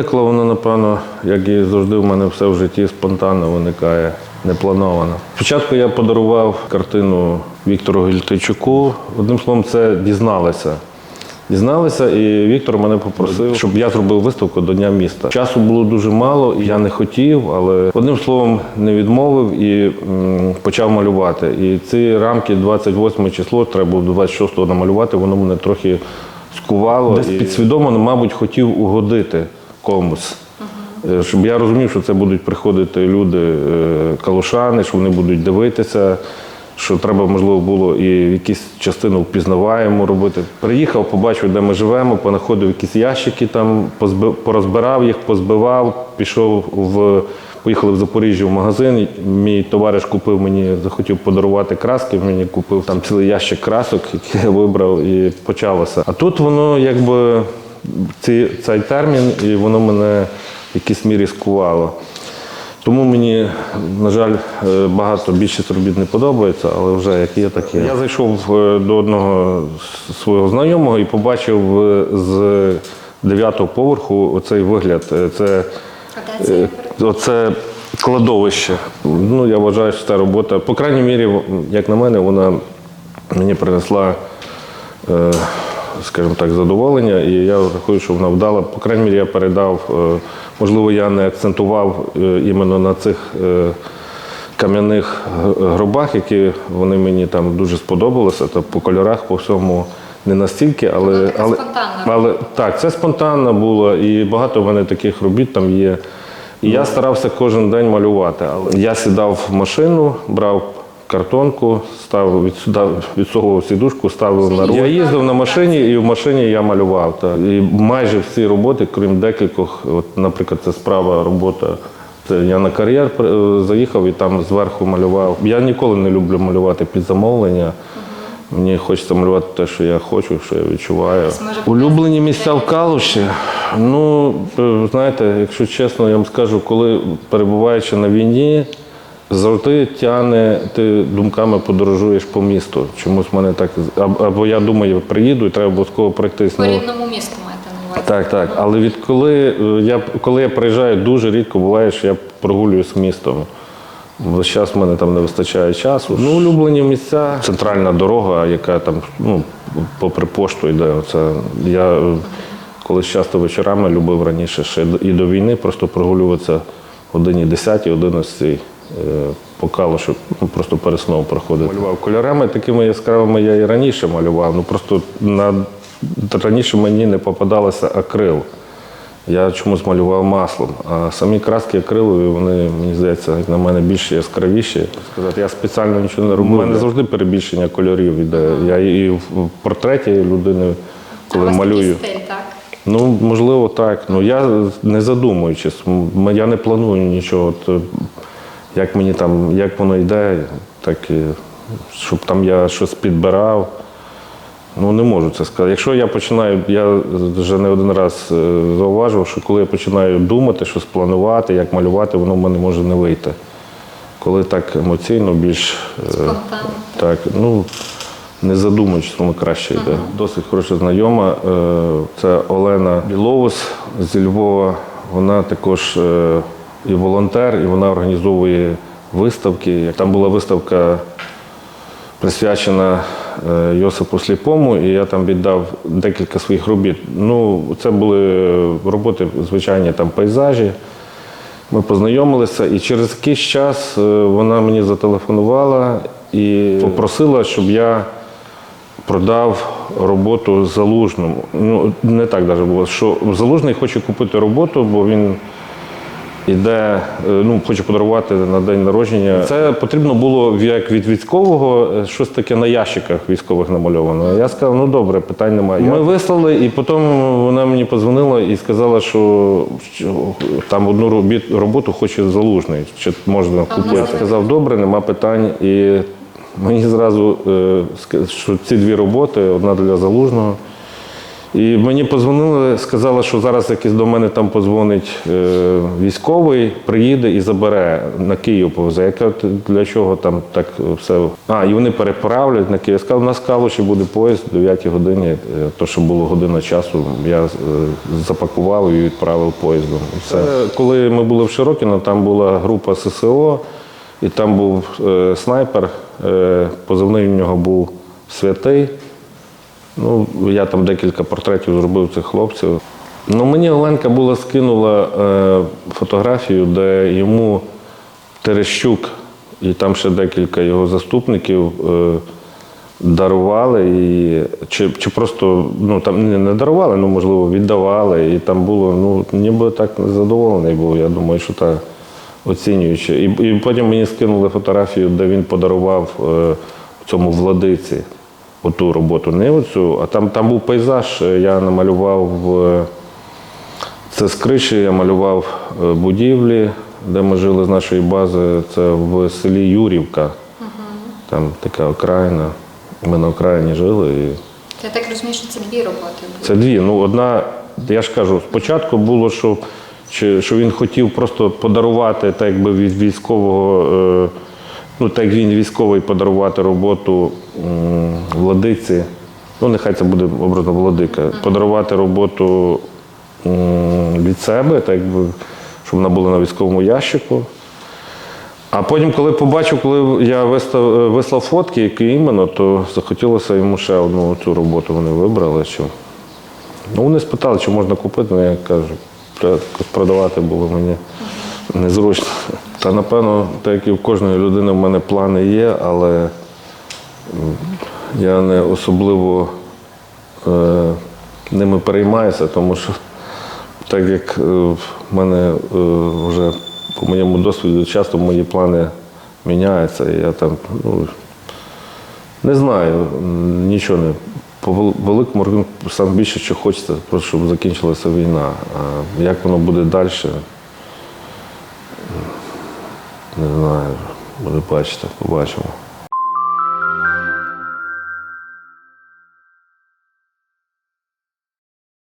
виникло воно, напевно, як і завжди в мене все в житті спонтанно виникає, не плановано. Спочатку я подарував картину Віктору Гільтичуку. Одним словом, це дізналися. Дізналися, і Віктор мене попросив, щоб я зробив виставку до Дня міста. Часу було дуже мало, і я не хотів, але одним словом не відмовив і м, почав малювати. І ці рамки 28 число, треба було 26-го намалювати, воно мене трохи скувало. Десь підсвідомо, мабуть, хотів угодити комусь. Е, Щоб я розумів, що це будуть приходити люди, е, калушани, що вони будуть дивитися, що треба, можливо, було і якісь частину впізнаваємо робити. Приїхав, побачив, де ми живемо, понаходив якісь ящики, там, порозбирав їх, позбивав, пішов в. Поїхали в Запоріжжя в магазин. Мій товариш купив мені, захотів подарувати краски. Мені купив там цілий ящик красок, які я вибрав, і почалося. А тут воно якби ці, цей термін, і воно мене в якійсь мірі скувало. Тому мені, на жаль, е, багато більшість робіт не подобається, але вже як є, так є. Я зайшов е, до одного свого знайомого і побачив е, з дев'ятого поверху оцей вигляд. Це Оце кладовище. Ну, я вважаю, що ця робота, по крайній мірі, як на мене, вона мені принесла, скажімо так, задоволення, і я рахую, що вона вдала. По крайній мірі, я передав, е, можливо, я не акцентував е, іменно на цих. е, Кам'яних гробах, які вони мені там дуже сподобалися, то по кольорах, по всьому не настільки, але, така але, спонтанна. але так, це спонтанно було, і багато в мене таких робіт там є. І я старався кожен день малювати. Але я сідав в машину, брав картонку, став відсовував сідушку, ставив на руль. Я їздив на машині і в машині я малював. Так. І майже всі роботи, крім декількох, от, наприклад, це справа робота. Це я на кар'єр е, заїхав і там зверху малював. Я ніколи не люблю малювати під замовлення. Мені хочеться малювати те, що я хочу, що я відчуваю. Улюблені місця в Калуші. Ну, е, знаєте, якщо чесно, я вам скажу, коли перебуваючи на війні, завжди тягне, ти думками подорожуєш по місту. Чомусь в мене так. Або я думаю, приїду і треба обов'язково пройтись. По рідному місту маєте на увазі. так, так. Але відколи е, я коли я приїжджаю, дуже рідко буває, що я прогулююсь містом. Весь час в мене там не вистачає часу. Ну, улюблені місця. Центральна дорога, яка там ну, попри пошту йде. Оце я е, колись часто вечорами любив раніше ще і до війни просто прогулюватися годині 10 11 е, по калушу, ну, просто перед сном проходити. Малював кольорами такими яскравими я і раніше малював. Ну просто на раніше мені не попадалося акрил. Я чомусь малював маслом. А самі краски акрилові, вони, мені здається, як на мене більш яскравіші. Сказати, я спеціально нічого не робив. У мене завжди перебільшення кольорів іде. Я і в портреті людини, коли вас малюю. такий стиль, так? Ну, можливо, так. Ну я не задумуючись, я не планую нічого. От, е, як мені там, як воно йде, так і щоб там я щось підбирав. Ну, не можу це сказати. Якщо я починаю, я вже не один раз е, зауважував, що коли я починаю думати, щось планувати, як малювати, воно в мене може не вийти. Коли так емоційно, більш е, Спонтанно. так, ну не задумуючись, воно краще йде. Досить хороша знайома. е, Це Олена Білоус зі Львова. Вона також і волонтер, і вона організовує виставки. Там була виставка присвячена е, Йосипу Сліпому, і я там віддав декілька своїх робіт. Ну, це були роботи, звичайні там пейзажі. Ми познайомилися, і через якийсь час е, вона мені зателефонувала і попросила, щоб я продав роботу залужному. Ну, не так навіть було, що залужний хоче купити роботу, бо він іде, е, ну, хоче подарувати на день народження. Це потрібно було як від військового е, щось таке на ящиках військових намальовано. Я сказав, ну добре, питань немає. Ми вислали, і потім вона мені подзвонила і сказала, що, там одну робіт- роботу хоче залужний, чи можна купити. Я сказав, добре, нема питань. І мені зразу е, що ці дві роботи, одна для залужного. І мені позвонили, сказали, що зараз якийсь до мене там позвонить е, військовий, приїде і забере на Київ повезе. Я кажу, для чого там так все. А, і вони переправлять на Київ. Я сказав, у нас сказали, що буде поїзд о 9 годині, е, то, що було година часу, я е, запакував і відправив поїздом. І все. Коли ми були в Широкіно, там була група ССО, і там був е, снайпер, е, позивний в нього був святий. Ну, я там декілька портретів зробив цих хлопців. Ну, мені Оленка була скинула е, фотографію, де йому Терещук і там ще декілька його заступників е, дарували, і, чи, чи просто ну, там не, дарували, ну можливо, віддавали. І там було, ну, ніби так задоволений був. Я думаю, що так оцінюючи. І, і потім мені скинули фотографію, де він подарував е, цьому владиці оту роботу, не оцю, а там, там був пейзаж, е, я намалював в. Це з криші я малював е, будівлі, де ми жили з нашої бази. Це в селі Юрівка. Там така окраїна. Ми на окраїні жили. І Я так розумію, що це дві роботи були. це дві. Ну, одна, я ж кажу, спочатку було, що, чи- що він хотів просто подарувати, так якби від військового, е, ну так він військовий подарувати роботу владиці. Ну, нехай це буде образно владика. Подарувати роботу від себе, так якби, щоб вона була на військовому ящику. А потім, коли побачив, коли я вистав, е, вислав фотки, які іменно, то захотілося йому ще одну цю роботу вони вибрали. Що... Ну, вони спитали, чи можна купити, ну я кажу, продавати було мені незручно. Та напевно, так як і в кожної людини в мене плани є, але я не особливо е, ними переймаюся, тому що так як е, в мене е, вже по моєму досвіду часто мої плани міняються, і я там ну, не знаю, нічого не. По вел- великому рахунку саме більше, що хочеться, просто щоб закінчилася війна. А як воно буде далі, не знаю. Буде бачити, побачимо.